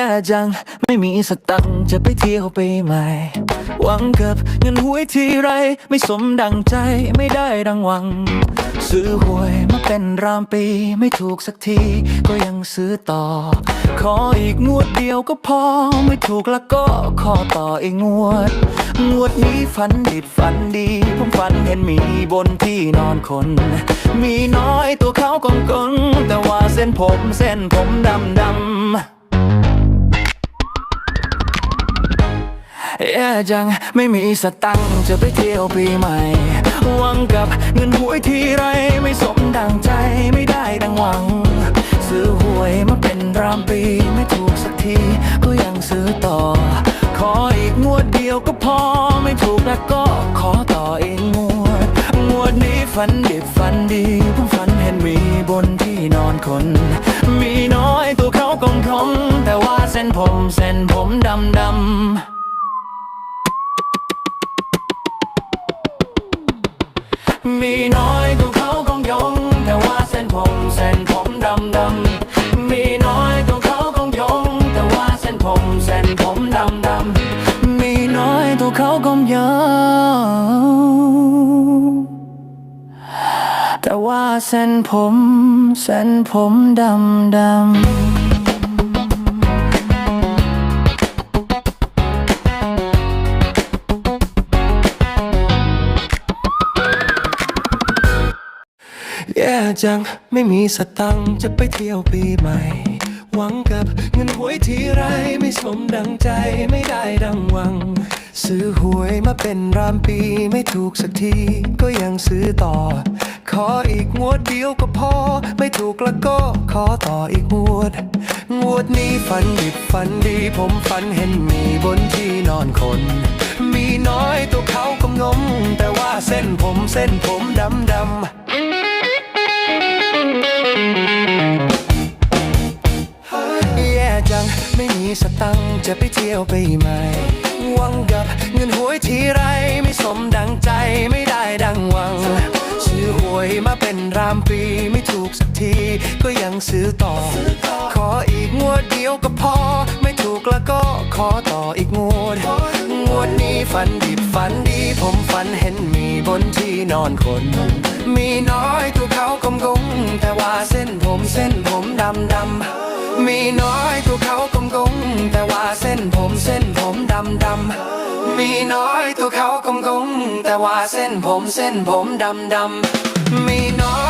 แย่จัง ไม่มีสตังค์จะไปเที่ยวไปใหม่ หวังกับเงินหวยทีไร ไม่สมดังใจไม่ได้ดังหวัง ซื้อหวยมาเป็นรามปี ไม่ถูกสักที ก็ยังซื้อต่อ ขออีกงวดเดียวก็พอ ไม่ถูกแล้วก็ขอต่ออีกงวด งวดนี้ฝันดิดฝันดี ผมฝันเห็นมีบนที่นอนคน มีน้อยตัวเขากองกงแต่ว่าเส้นผมเส้นผมดำดำ แย่จังไม่มีสตังค์จะไปเที่ยวปีใหม่หวังกับเงินหวยทีไรไม่สมดังใจไม่ได้ดังหวัง ซื้อหวยมาเป็นรามปีไม่ถูกสักทีก็ยังซื้อต่อ ขออีกงวดเดียวก็พอไม่ถูกแล้วก็ขอต่ออีกงวด งวดนี้ฝันดิบฝันดีผมฝันเห็นมีบนที่นอนคน มีน้อยตัวเขากลมทมแต่ว่าเส้นผมเส้นผมดำดำ มีน้อยกว่าเขาคงยง แต่ว่าเส้นผมเส้นผมดำดำมีน้อยกว่าเขาคงยง แต่ว่าเส้นผมเส้นผมดำดำมีน้อยตัวเขาคงยงแต่ว่าเส้นผมเส้นผมดำดำ จัง ไม่มีสตังค์จะไปเที่ยวปีใหม่ หวังกับเงินหวยทีไรไม่สมดังใจไม่ได้ดังหวัง ซื้อหวยมาเป็นรามปีไม่ถูกสักที ก็ยังซื้อต่อ ขออีกงวดเดียวก็พอ ไม่ถูกแล้วก็ขอต่ออีกงวด งวดนี้ฝันดิบฝันดีผมฝันเห็นมีบนที่นอนคน มีน้อยตัวเขาก็งม แต่ว่าเส้นผมเส้นผมดำดำ สตังจะไปเที่ยวไปใหม่หวังกับเงินหวยทีไรไม่สมดังใจไม่ได้ดังหวัง ซื้อหวยมาเป็นรามปีไม่ถูกสักทีก็ยังซื้อต่อ ขออีกงวดเดียวก็พอ ไม่ถูกแล้วก็ขอต่ออีกงวด งวดนี้ฝันดิบฝันดีผมฝันเห็นมีบนที่นอนคน มีน้อยตัวเขากลมกงแต่ว่าเส้นผมเส้นผมดำดำ มีน้อยตัวเขากลมกงแต่ว่าเส้นผมเส้นผมดำดำมีน้อยตัวเขากลมกงแต่ว่าเส้นผมเส้นผมดำดำมีน้อย